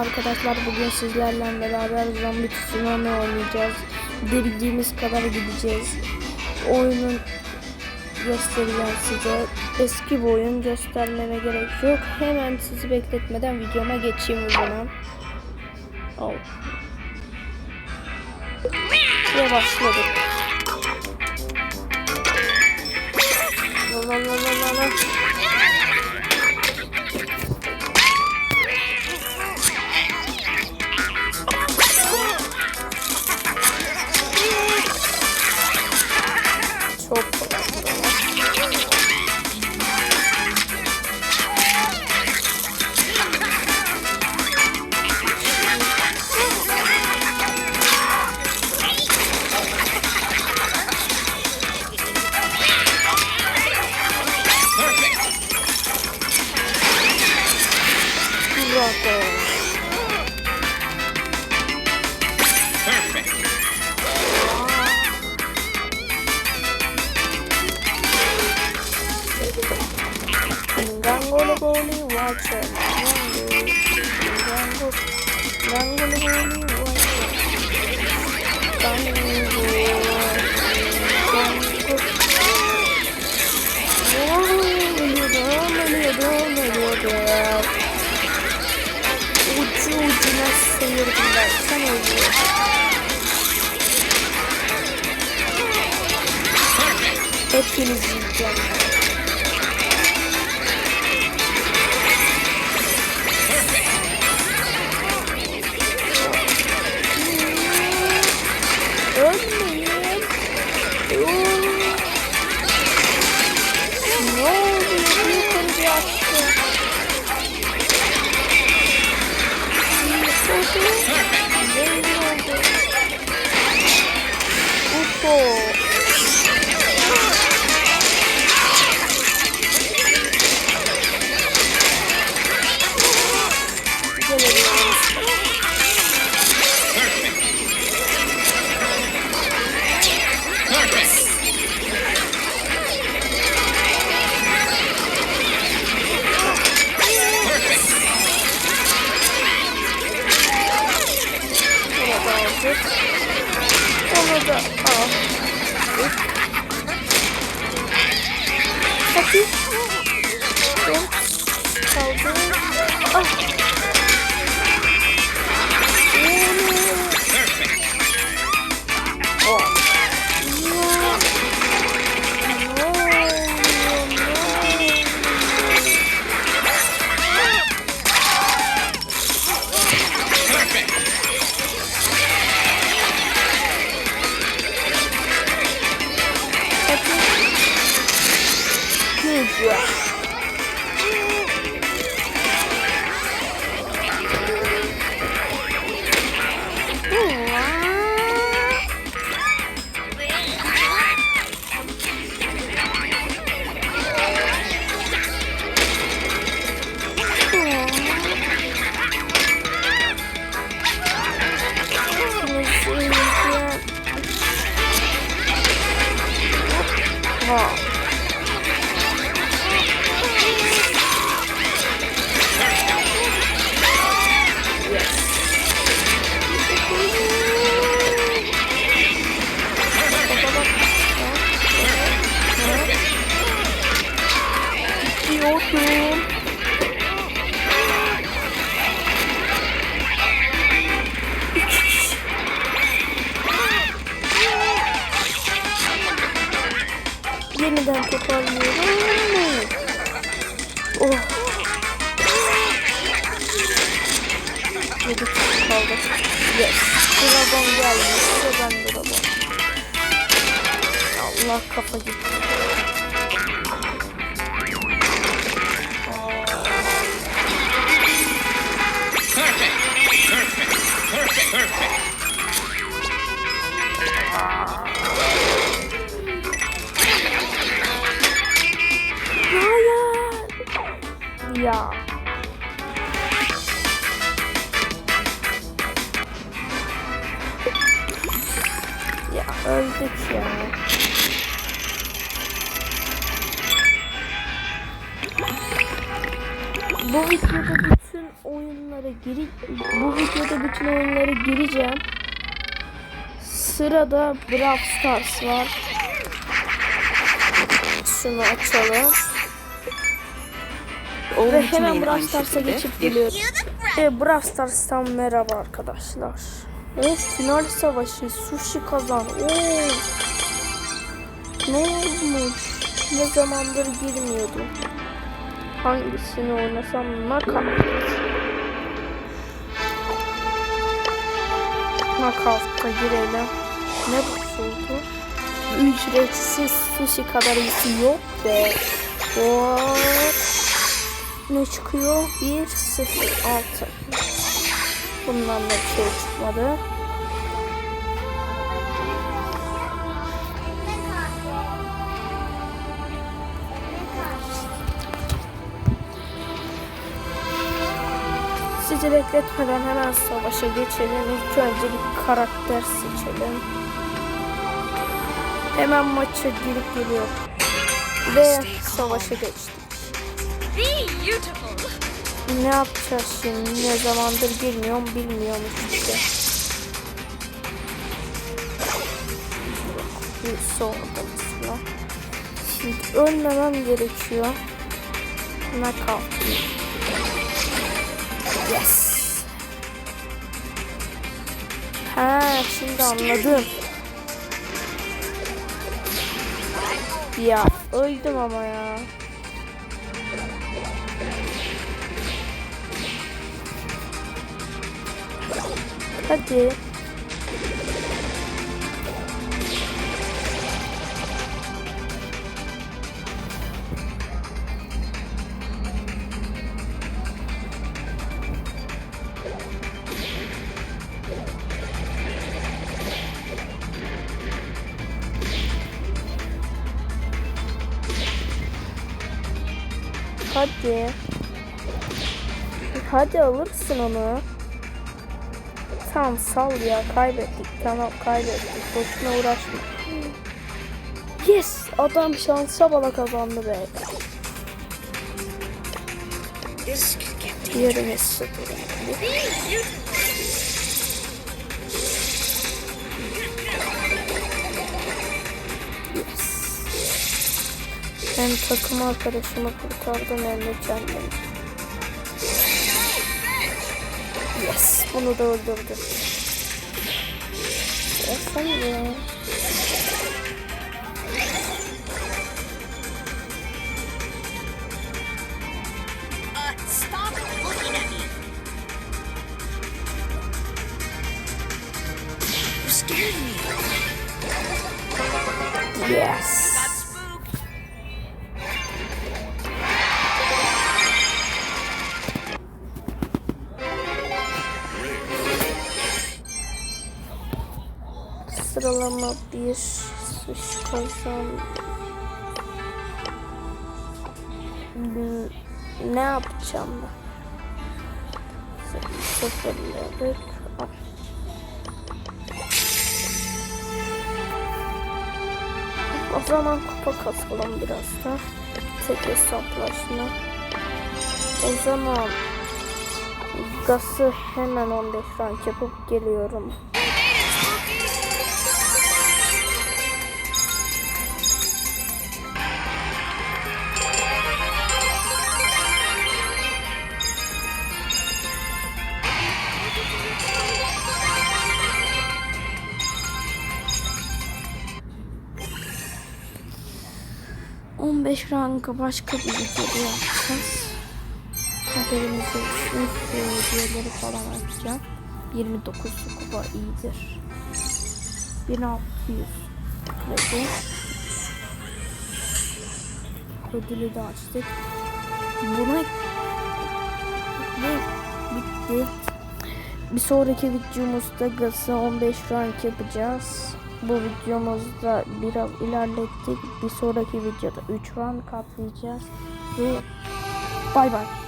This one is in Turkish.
arkadaşlar. Bugün sizlerle beraber Zombie Tsunami oynayacağız. Gidebildiğimiz kadar gideceğiz. Oyunun göstereceğim size. Eski bir oyun göstermeme gerek yok. Hemen sizi bekletmeden videoma geçeyim o zaman. Oh. Ve başladık. La la la la la Gangolo boli watcher. Gango. Gangolo boli watcher. Gango. Gango. Ölüyordum, ölüyordum, ölüyordum. Ucu ucuna sıyırdım ben. Sen öldün. Hepiniz yiyeceğim. no Yes. Your turn. Yeniden toparlıyorum. Oh. Yedi kaldı. Yes. Dragon gelmişse ben Dragon. Allah kafa gitti. Ya. Bu videoda bütün oyunları giri bu videoda bütün oyunlara gireceğim. Sırada Brawl Stars var. Şunu açalım. Ve hemen Brawl Stars'a geçip geliyorum. E, Brawl Stars'tan merhaba arkadaşlar. O final savaşı sushi kazan. Oo. Ne olmuş? Ne zamandır girmiyordum. Hangisini oynasam knockout. Knockout'a girelim. Ne bozuldu? Ücretsiz sushi kadar iyisi yok be. What? Ne çıkıyor? 1 0 6. Bundan da bir şey çıkmadı. Sizi bekletmeden hemen savaşa geçelim. İlk önce bir karakter seçelim. Hemen maça girip geliyor. Ve savaşa geçtik. Ne yapacağız şimdi? Ne zamandır girmiyorum bilmiyormuş işte. Bir sordu mesela. Şimdi ölmemem gerekiyor. Knockout. Yes. Ha şimdi anladım. Ya öldüm ama ya. Hadi. Hadi. Hadi alırsın onu. Tamam sal ya kaybettik. Tamam kaybettik. Boşuna uğraşma. Yes! Adam şansa bala kazandı be. This could get Hem takım arkadaşımı kurtardım hem de kendimi. Yes, bunu da öldürdüm. Efendim. Uh, Sıralama bir suç kazan. Hmm, Ne yapacağım ben? Sıfırladık. O zaman kupa kasalım biraz da. Tek hesaplaşma. O zaman gası hemen 15 rank yapıp geliyorum. On beş ranka başka bir videoda yapacağız. Haberiniz olsun. Videoları falan açacağım. 29 kupa iyidir. 1600 kredi. Ödülü de açtık. Buna ve bitti. Bir sonraki videomuzda Gaz'ı 15 rank yapacağız. Bu videomuzda biraz ilerlettik. Bir sonraki videoda 3 rank atlayacağız. Ve bay bay.